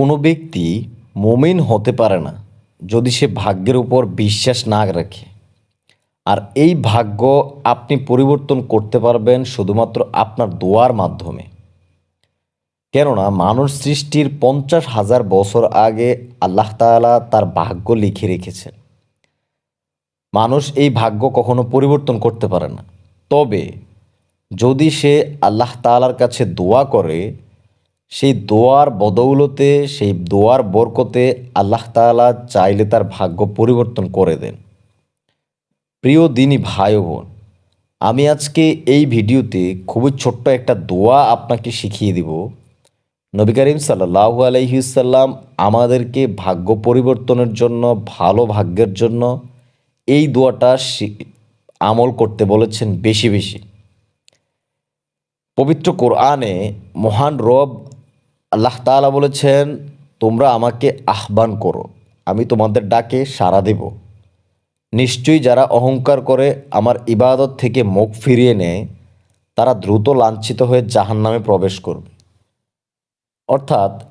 কোনো ব্যক্তি মুমিন হতে পারে না যদি সে ভাগ্যের উপর বিশ্বাস না রাখে। আর এই ভাগ্য আপনি পরিবর্তন করতে পারবেন শুধুমাত্র আপনার দোয়ার মাধ্যমে। কেননা মানুষ সৃষ্টির পঞ্চাশ হাজার বছর আগে আল্লাহ তাআলা তার ভাগ্য লিখে রেখেছেন। মানুষ এই ভাগ্য কখনো পরিবর্তন করতে পারে না। তবে যদি সে আল্লাহ তাআলার কাছে দোয়া করে সেই দোয়ার বদৌলতে, সেই দোয়ার বরকতে আল্লাহ তাআলা চাইলে তার ভাগ্য পরিবর্তন করে দেন। প্রিয় দিনী ভাই বোন, আমি আজকে এই ভিডিওতে খুবই ছোট্ট একটা দোয়া আপনাকে শিখিয়ে দিব। নবী করিম সাল্লাহ আলহিসাল্লাম আমাদেরকে ভাগ্য পরিবর্তনের জন্য, ভালো ভাগ্যের জন্য এই দোয়াটা আমল করতে বলেছেন বেশি বেশি। পবিত্র কোরআনে মহান রব আল্লাহ তাআলা বলেছেন, তোমরা আমাকে আহ্বান করো, আমি তোমাদের ডাকে সাড়া দেব। নিশ্চয়ই যারা অহংকার করে আমার ইবাদত থেকে মুখ ফিরিয়ে নেয়, তারা দ্রুত লাঞ্ছিত হয়ে জাহান্নামে প্রবেশ করবে। অর্থাৎ,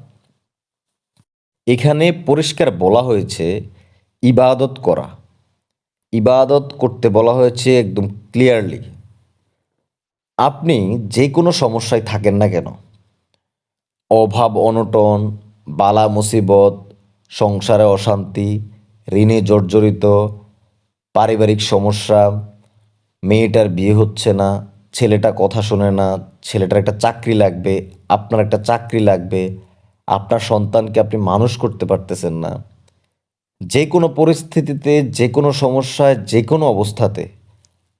এখানে পরিষ্কার বলা হয়েছে, ইবাদত করা। ইবাদত করতে বলা হয়েছে একদম ক্লিয়ারলি আপনি যে কোনো সমস্যায় থাকেন না কেন অভাব, অনটন, বালা, মুসিবত, সংসারে অশান্তি, ঋণে জর্জরিত, পারিবারিক সমস্যা, মেয়েটার বিয়ে হচ্ছে না, ছেলেটা কথা শোনে না, ছেলেটার একটা চাকরি লাগবে, আপনার একটা চাকরি লাগবে, আপনার সন্তানকে আপনি মানুষ করতে পারতেছেন না। যে কোনো পরিস্থিতিতে, যে কোনো সমস্যায়, যে কোনো অবস্থাতে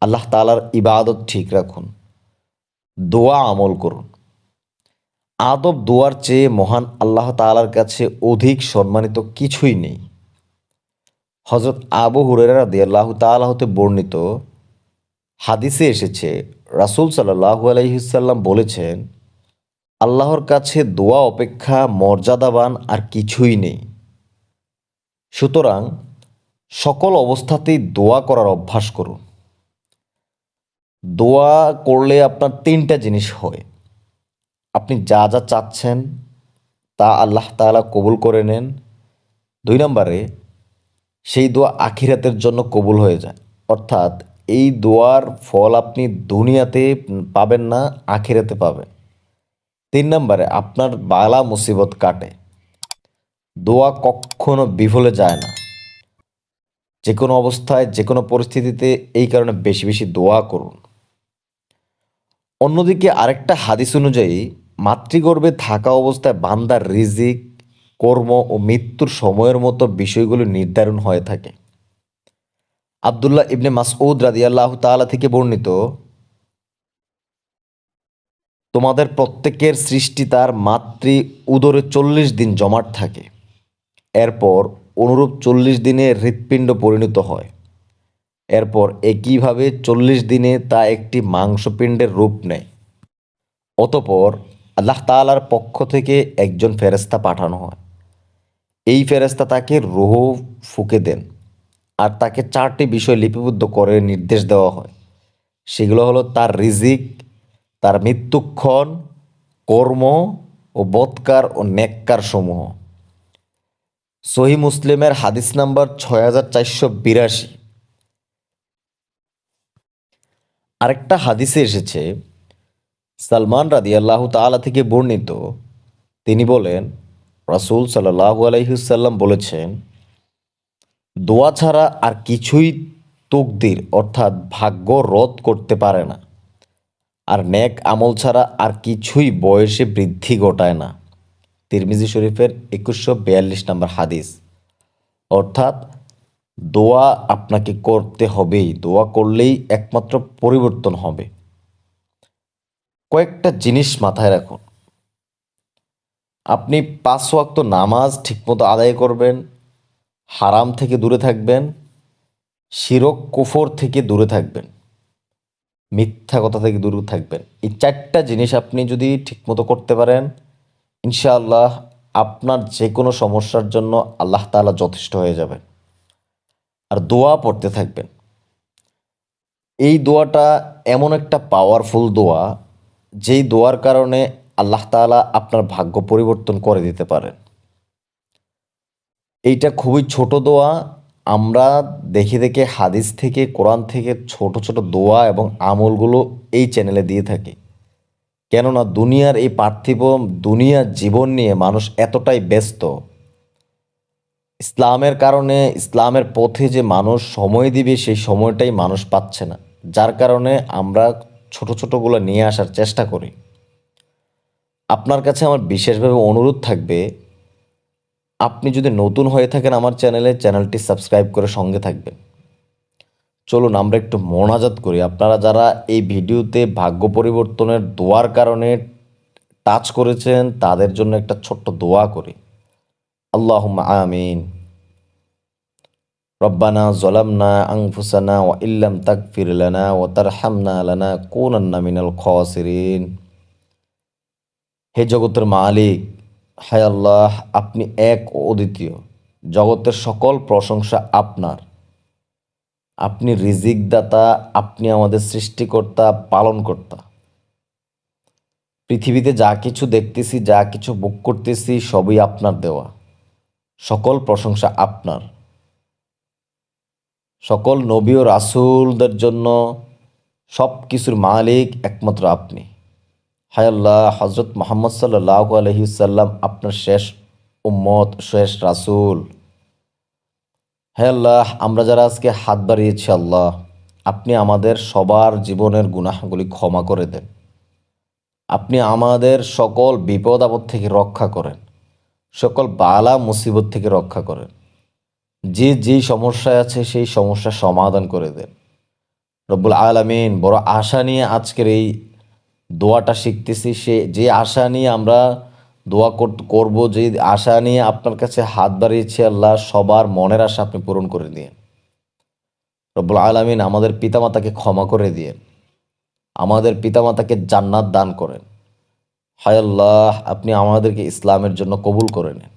আল্লাহ তালার ইবাদত ঠিক রাখুন। দোয়া আমল করুন। আদব দোয়ার চেয়ে মহান আল্লাহ তাআলার কাছে অধিক সম্মানিত কিছুই নেই। হজরত আবু হুরেরা রাদিয়াল্লাহ তাআলা হতে বর্ণিত হাদিসে এসেছে, রাসূল সাল্লাল্লাহু আলাইহিসাল্লাম বলেছেন, আল্লাহর কাছে দোয়া, অপেক্ষা, মর্যাদাবান আর কিছুই নেই। সুতরাং সকল অবস্থাতেই দোয়া করার অভ্যাস করুন। দোয়া করলে আপনার তিনটা জিনিস হয়। আপনি যা যা চাচ্ছেন তা আল্লাহ তাআলা কবুল করে নেন। দুই নম্বরে, সেই দোয়া আখিরাতের জন্য কবুল হয়ে যায়। অর্থাৎ এই দোয়ার ফল আপনি দুনিয়াতে পাবেন না, আখিরাতে পাবেন। তিন নম্বরে, আপনার বালা মুসিবত কাটে। দোয়া কখনো বিফলে যায় না। যে কোনো অবস্থায় যে কোনো পরিস্থিতিতে এই কারণে বেশি বেশি দোয়া করুন। অন্যদিকে আরেকটা হাদিস অনুযায়ী, মাতৃগর্ভে থাকা অবস্থায় বান্দার রিজিক, কর্ম ও মৃত্যুর সময়ের মতো বিষয়গুলো নির্ধারণ হয়ে থাকে। আবদুল্লাহ ইবনে মাসউদ রাদিয়াল্লাহু তাআলা থেকে বর্ণিত, তোমাদের প্রত্যেকের সৃষ্টি তার মাতৃ উদরে চল্লিশ দিন জমাট থাকে। এরপর অনুরূপ চল্লিশ দিনে হৃৎপিণ্ড পরিণত হয়। এরপর একইভাবে চল্লিশ দিনে তা একটি মাংসপিণ্ডের রূপ নেয়? অতপর আল্লাহ তাআলার পক্ষ থেকে একজন ফেরেস্তা পাঠানো হয়। এই ফেরেস্তা তাকে রোহ ফুকে দেন আর তাকে চারটি বিষয় লিপিবদ্ধ করে নির্দেশ দেওয়া হয়। সেগুলো হলো তার রিজিক, তার মৃত্যুক্ষণ, কর্ম ও বৎকার ও নেককার সমূহ। সহি মুসলিমের হাদিস নাম্বার ছয় হাজার চারশো বিরাশি। আরেকটা হাদিসে এসেছে, সালমান রাদি আল্লাহ তালা থেকে বর্ণিত। তিনি বলেন, রাসূল সাল্লাহু আলাইহুসাল্লাম বলেছেন, দোয়া ছাড়া আর কিছুই তকদির অর্থাৎ ভাগ্য রদ করতে পারে না। আর নেক আমল ছাড়া আর কিছুই বয়সে বৃদ্ধি ঘটায় না। তিরমিজি শরীফের একুশশো বিয়াল্লিশ নম্বর হাদিস। অর্থাৎ দোয়া আপনাকে করতে হবেই। দোয়া করলেই একমাত্র পরিবর্তন হবে। কয়েকটা জিনিস মাথায় রাখুন। আপনি পাঁচ ওয়াক্ত নামাজ ঠিকমতো আদায় করবেন, হারাম থেকে দূরে থাকবেন, শিরক, কুফর থেকে দূরে থাকবেন, মিথ্যা কথা থেকে দূরে থাকবেন। এই চারটা জিনিস আপনি যদি ঠিকমতো করতে পারেন, ইনশাআল্লাহ আপনার যে কোনো সমস্যার জন্য আল্লাহ তাআলা যথেষ্ট হয়ে যাবেন। আর দোয়া পড়তে থাকবেন। এই দোয়াটা এমন একটা পাওয়ারফুল দোয়া, যেই দোয়ার কারণে আল্লাহ তাআলা আপনার ভাগ্য পরিবর্তন করে দিতে পারেন। এইটা খুবই ছোট দোয়া, আমরা দেখে দেখে হাদিস থেকে, কোরআন থেকে ছোট ছোট দোয়া এবং আমলগুলো এই চ্যানেলে দিয়ে থাকি। কেননা দুনিয়ার এই পার্থিব, দুনিয়ার জীবন নিয়ে মানুষ এতটাই ব্যস্ত ইসলামের কারণে, ইসলামের পথে যে মানুষ সময় দিবে, সেই সময়টাই মানুষ পাচ্ছে না। যার কারণে আমরা ছোট ছোটগুলো নিয়ে আসার চেষ্টা করি। আপনার কাছে আমার বিশেষভাবে অনুরোধ থাকবে, আপনি যদি নতুন হয়ে থাকেন আমার চ্যানেলে, চ্যানেলটি সাবস্ক্রাইব করে সঙ্গে থাকবেন। চলুন, আমরা একটু মোনাজাত করি। আপনারা যারা এই ভিডিওতে ভাগ্য পরিবর্তনের দোয়ার কারণে টাচ করেছেন, তাদের জন্য একটা ছোট্ট দোয়া করি। রব্বানা জলামনা আংফুসানা ওয়া ইল্লাম তাকফির লানা ওয়া তারহামনা লানা কুনান্না মিনাল খাসিরিন। হে জগতের মালিক, হায় আল্লাহ, আপনি এক ও অদ্বিতীয়। জগতের সকল প্রশংসা আপনার। আপনি রিজিক দাতা আপনি আমাদের সৃষ্টিকর্তা, পালনকর্তা। পৃথিবীতে যা কিছু দেখতেছি, যা কিছু বুক করতেছি, সবই আপনার দেওয়া। সকল প্রশংসা আপনার। সকল নবী ও রাসূলদের জন্য সব কিছুর মালিক একমাত্র আপনি। হায় আল্লাহ হজরত মোহাম্মদ সাল্লাহ আলহিসাল্লাম আপনার শেষ উম্মত, শেষ রাসূল। হে আল্লাহ, আমরা যারা আজকে হাত বাড়িয়েছি আল্লাহ, আপনি আমাদের সবার জীবনের গুনাহগুলি ক্ষমা করে দেন। আপনি আমাদের সকল বিপদ আপদ থেকে রক্ষা করেন। সকল বালা মুসিবত থেকে রক্ষা করেন। যে যেই সমস্যায় আছে সেই সমস্যার সমাধান করে দেন। রব্বুল আলামিন বড় আশা নিয়ে আজকের এই দোয়াটা শিখতেছি, সে যে আশা নিয়ে আমরা দোয়া কর- করব, যে আশা নিয়ে আপনার কাছে হাত বাড়িয়েছি আল্লাহ, সবার মনের আশা আপনি পূরণ করে দিন রব্বুল আলামিন আমাদের পিতামাতাকে ক্ষমা করে দিয়েন। আমাদের পিতামাতাকে জান্নাত দান করেন। হায় আল্লাহ, আপনি আমাদেরকে ইসলামের জন্য কবুল করে নেন।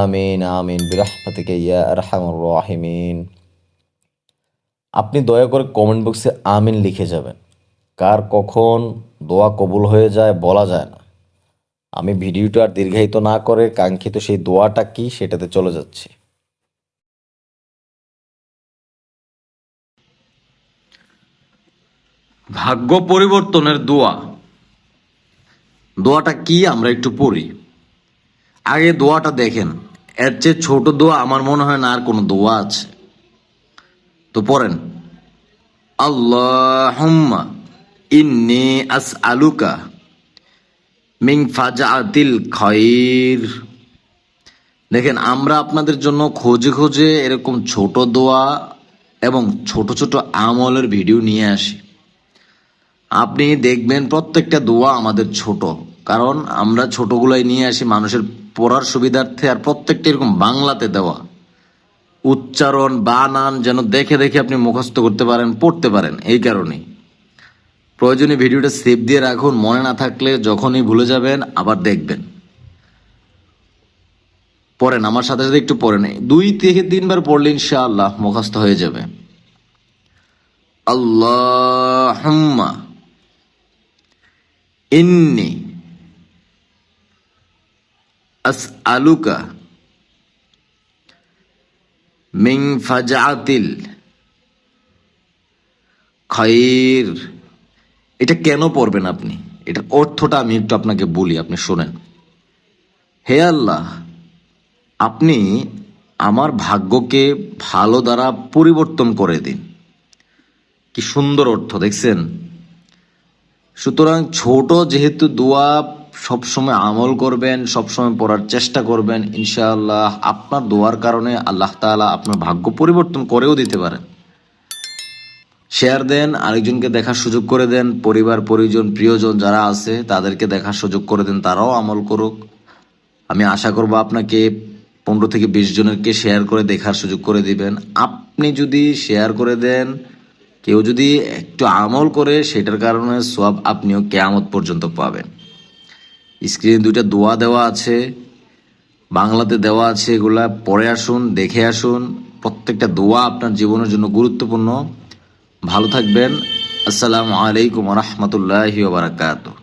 আমিন আমিন, বিরাহমাতিকে ইয়া আরহামুর রাহিমিন। আপনি দয়া করে কমেন্ট বক্সে আমিন লিখে যাবেন। কার কখন দোয়া কবুল হয়ে যায় বলা যায় না। আমি ভিডিওটা আর দীর্ঘায়িত না করে কাঙ্ক্ষিত সেই দোয়াটা কি সেটাতে চলে যাচ্ছি। ভাগ্য পরিবর্তনের দোয়া। দোয়াটা কি আমরা একটু পড়ি? আগে দোয়াটা দেখেন। এর চেয়ে ছোট দোয়া আমার মনে হয় না আর কোনো দোয়া আছে। তো পড়েন। আল্লাহুম্মা ইন্নি আস আলুকা মিং ফাজাতিল খৈর দেখেন, আমরা আপনাদের জন্য খোঁজে খোঁজে এরকম ছোট দোয়া এবং ছোট ছোট আমলের ভিডিও নিয়ে আসি। আপনি দেখবেন প্রত্যেকটা দোয়া আমাদের ছোট। কারণ আমরা ছোটগুলাই নিয়ে আসি মানুষের পড়ার সুবিধার্থে আর প্রত্যেকটা এরকম বাংলাতে দেওয়া। উচ্চারণ, বানান যেন দেখে দেখে আপনি মুখস্থ করতে পারেন, পড়তে পারেন, এই কারণেই। প্রয়োজনীয় ভিডিওটা সেভ দিয়ে রাখুন, মনে না থাকলে যখনই ভুলে যাবেন, আবার দেখবেন। পড়েন, আমার সাথে সাথে একটু পড়েন। দুই থেকে তিনবার পড়লে ইনশাআল্লাহ মুখস্থ হয়ে যাবে। আল্লাহুম্মা। ইন্নি আস আলুকা মিং ফাজাতিল খৈর এটা কেন পড়বেন আপনি? এটার অর্থটা আমি একটু আপনাকে বলি, আপনি শোনেন। হে আল্লাহ, আপনি আমার ভাগ্যকে ভালো দ্বারা পরিবর্তন করে দিন। কি সুন্দর অর্থ, দেখছেন? সুতরাং ছোট যেহেতু দোয়া সবসময় আমল করবেন, সবসময় পড়ার চেষ্টা করবেন, ইনশাআল্লাহ আপনার দোয়ার কারণে আল্লাহ তাআলা আপনার ভাগ্য পরিবর্তন করেও দিতে পারেন। শেয়ার দেন, আরেকজনকে দেখার সুযোগ করে দেন, পরিবার, পরিজন, প্রিয়জন যারা আছে, তাদেরকে দেখার সুযোগ করে দেন, তারাও আমল করুক। আমি আশা করব আপনাকে পনেরো থেকে বিশ জনেরকে শেয়ার করে দেখার সুযোগ করে দিবেন। আপনি যদি শেয়ার করে দেন কেউ যদি একটু আমল করে, সেটার কারণে সব আপনিও কেয়ামত পর্যন্ত পাবেন। স্ক্রিনে দুইটা দোয়া দেওয়া আছে, বাংলাতে দেওয়া আছে, এগুলা পড়ে আসুন, দেখে আসুন। প্রত্যেকটা দোয়া আপনার জীবনের জন্য গুরুত্বপূর্ণ। ভালো থাকবেন। আসসালামু আলাইকুম রহমতুল্লাহ বারাকাতুহ।